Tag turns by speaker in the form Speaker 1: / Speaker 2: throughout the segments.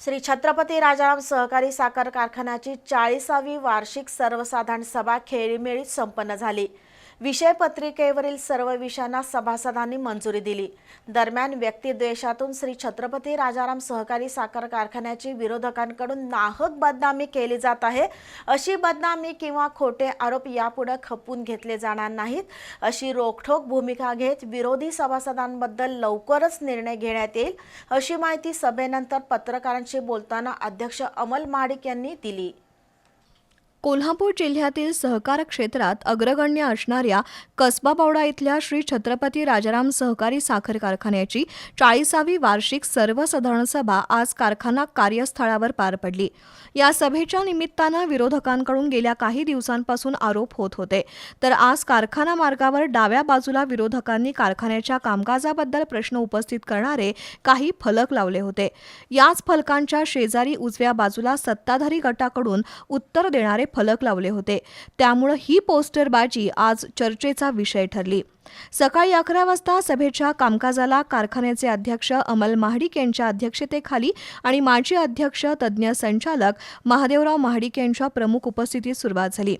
Speaker 1: श्री छत्रपती राजाराम सहकारी साखर कारखान्याची चाळीसावी वार्षिक सर्वसाधारण सभा खेळीमेळीत संपन्न झाली. विषय पत्रिकेवरील सर्व विषयांना सभासदांनी मंजुरी दिली. दरम्यान व्यक्तिद्वेषातून श्री छत्रपती राजाराम सहकारी साखर कारखान्याची विरोधकांकडून नाहक बदनामी केली जात आहे. अशी बदनामी किंवा खोटे आरोप यापुढे खपून घेतले जाणार नाहीत. अशी रोखठोक भूमिका घेत विरोधी सभासदांबद्दल लवकरच निर्णय घेण्यात येईल अशी माहिती सभेनंतर पत्रकारांशी बोलताना अध्यक्ष अमल महाडिक यांनी दिली.
Speaker 2: कोल्हापूर जिल्ह्यातील सहकार क्षेत्रात अग्रगण्य असणाऱ्या कसबा इथल्या श्री छत्रपती राजाराम सहकारी साखर कारखान्याची चाळीसावी वार्षिक सर्वसाधारण सभा आज कारखाना कार्यस्थळावर पार पडली. या सभेच्या निमित्तानं विरोधकांकडून गेल्या काही दिवसांपासून आरोप होत होते. तर आज कारखाना मार्गावर डाव्या बाजूला विरोधकांनी कारखान्याच्या कामकाजाबद्दल प्रश्न उपस्थित करणारे काही फलक लावले होते. याच फलकांच्या शेजारी उजव्या बाजूला सत्ताधारी गटाकडून उत्तर देणारे फलक लावले होते. त्यामुळं ही पोस्टरबाजी आज चर्चेचा विषय ठरली. सकाळी अकरा वाजता सभेच्या कामकाजाला कारखान्याचे अध्यक्ष अमल महाडिक यांच्या अध्यक्षतेखाली आणि माजी अध्यक्ष तज्ज्ञ संचालक महादेवराव महाडिक यांच्या प्रमुख उपस्थितीत सुरुवात झाली.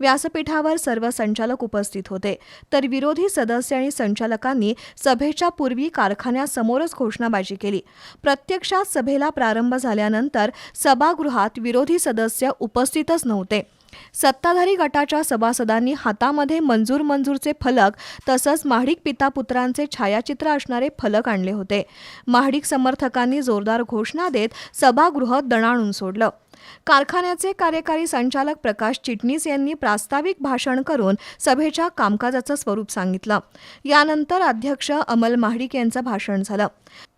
Speaker 2: व्यासपीठावर सर्व संचालक उपस्थित होते. तर विरोधी सदस्य आणि संचालकांनी सभेच्या पूर्वी कारखान्यासमोरच घोषणाबाजी केली. प्रत्यक्षात सभेला प्रारंभ झाल्यानंतर सभागृहात विरोधी सदस्य उपस्थितच नव्हते. सत्ताधारी गटाच्या सभासदांनी हातामध्ये मंजूर मंजूरचे फलक तसंच महाडिक पिता पुत्रांचे छायाचित्र असणारे फलक आणले होते. महाडिक समर्थकांनी जोरदार घोषणा देत सभागृह दणाणून सोडलं. कारखान्याचे कार्यकारी संचालक प्रकाश चिटणीस यांनी प्रास्ताविक भाषण करून सभेच्या कामकाजाचं स्वरूप सांगितलं. यानंतर अध्यक्ष अमल महाडिक यांचं भाषण झालं.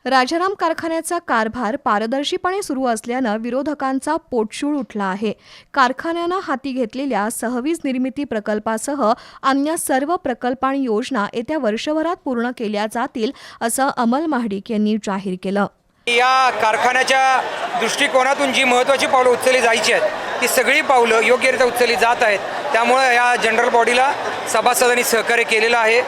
Speaker 2: राजाराम कारखान्याचा कारभार पारदर्शीपणे सुरू असल्यानं विरोधकांचा पोटशूळ उठला आहे. कारखान्यानं हाती घेतलेल्या सहवीज निर्मिती प्रकल्पासह अन्य सर्व प्रकल्प आणि योजना येत्या वर्षभरात पूर्ण केल्या जातील असं अमल महाडिक यांनी जाहीर केलं.
Speaker 3: या कारखान्याच्या दृष्टिकोनातून जी महत्त्वाची पावलं उचलली जायची आहेत ती सगळी पावलं योग्यरित्या उचलली जात आहेत. त्यामुळे या जनरल बॉडीला सभासदांनी सहकार्य केलेलं आहे.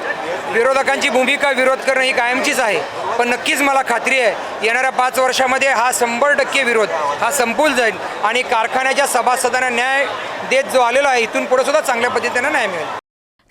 Speaker 3: विरोधकांची भूमिका विरोध करणं ही कायमचीच आहे. पण नक्कीच मला खात्री आहे येणाऱ्या पाच वर्षामध्ये हा शंभर टक्के विरोध हा संपून जाईल आणि कारखान्याच्या सभासदांना न्याय देत जो आलेला आहे इथून पुढे सुद्धा चांगल्या पद्धतीनं न्याय मिळेल.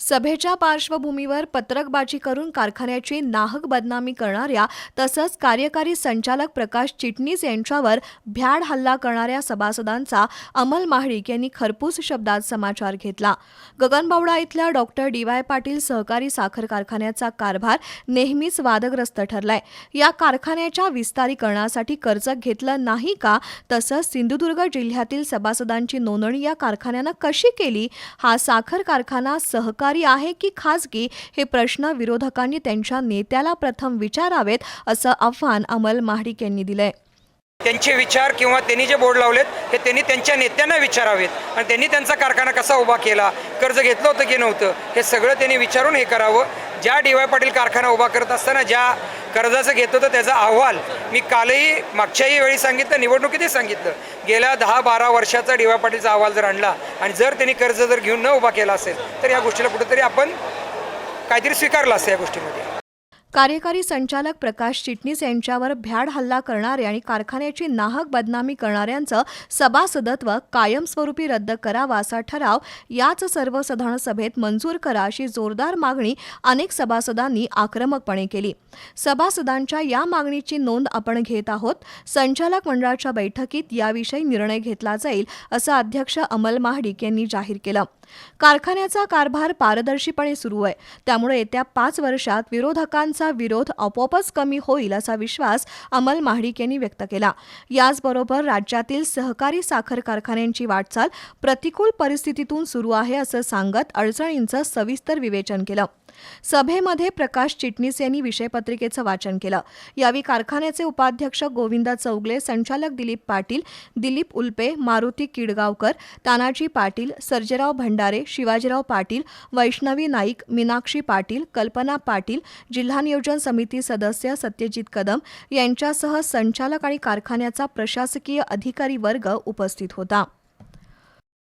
Speaker 2: सभेच्या पार्श्वभूमीवर पत्रकबाजी करून कारखान्याची नाहक बदनामी करणाऱ्या तसंच कार्यकारी संचालक प्रकाश चिटणीस यांच्यावर भ्याड हल्ला करणाऱ्या सभासदांचा अमल महाडिक यांनी खरपूस शब्दात समाचार घेतला. गगनबावडा इथल्या डॉक्टर डी वाय पाटील सहकारी साखर कारखान्याचा कारभार नेहमीच वादग्रस्त ठरलाय. या कारखान्याच्या विस्तारीकरणासाठी कर्ज घेतलं नाही का? तसंच सिंधुदुर्ग जिल्ह्यातील सभासदांची नोंदणी या कारखान्यानं कशी केली? हा साखर कारखाना सहकार आहे की खासगी? हे प्रश्न विरोधकांनी त्यांच्या नेत्याला प्रथम विचारावेत असं आव्हान अमल महाडिक यांनी दिलंय.
Speaker 3: त्यांचे विचार किंवा त्यांनी जे बोर्ड लावलेत हे त्यांनी त्यांच्या नेत्यांना विचारावेत. आणि त्यांनी त्यांचा कारखाना कसा उभा केला कर्ज घेतलं होतं की नव्हतं हे सगळं त्यांनी विचारून हे करावं. ज्या डी वाय पाटील कारखाना उभा करत असताना ज्या कर्जाचं घेतो तर त्याचा अहवाल. मी कालही मागच्याही वेळी सांगितलं निवडणुकीतही सांगितलं. गेल्या दहा बारा वर्षाचा डी वाय पाटीलचा अहवाल जर आणला आणि जर त्यांनी कर्ज जर घेऊन न उभा केला असेल तर या गोष्टीला कुठेतरी आपण काहीतरी स्वीकारलं असतं या गोष्टीमध्ये.
Speaker 2: कार्यकारी संचालक प्रकाश चिटणीस यांच्यावर भ्याड हल्ला करणारे आणि कारखान्याची नाहक बदनामी करणाऱ्यांचं सभासदत्व कायमस्वरूपी रद्द करावा असा ठराव याच सर्वसाधारण सभेत मंजूर करा अशी जोरदार मागणी अनेक सभासदांनी आक्रमकपणे केली. सभासदांच्या या मागणीची नोंद आपण घेत आहोत. संचालक मंडळाच्या बैठकीत याविषयी निर्णय घेतला जाईल असं अध्यक्ष अमल महाडिक यांनी जाहीर केलं. कारखान्याचा कारभार पारदर्शीपणे सुरू आहे. त्यामुळे येत्या पाच वर्षात विरोधकांचा विरोध आपोआपच कमी होईल असा विश्वास अमल महाडिक यांनी व्यक्त केला. याचबरोबर राज्यातील सहकारी साखर कारखान्यांची वाटचाल प्रतिकूल परिस्थितीतून सुरू आहे असं सांगत अडचणींचं सविस्तर विवेचन केलं. सभेमध्ये प्रकाश चिटणीस यांनी विषयपत्रिकेचं वाचन केलं. यावेळी कारखान्याचे उपाध्यक्ष गोविंद चौगले संचालक दिलीप पाटील दिलीप उल्पे मारुती किडगावकर तानाजी पाटील सर्जेराव भंडारे शिवाजीराव पाटील वैष्णवी नाईक मीनाक्षी पाटील कल्पना पाटील जिल्हा नियोजन समिती सदस्य सत्यजित कदम यांच्यासह संचालक आणि कारखान्याचा प्रशासकीय अधिकारी वर्ग उपस्थित होता.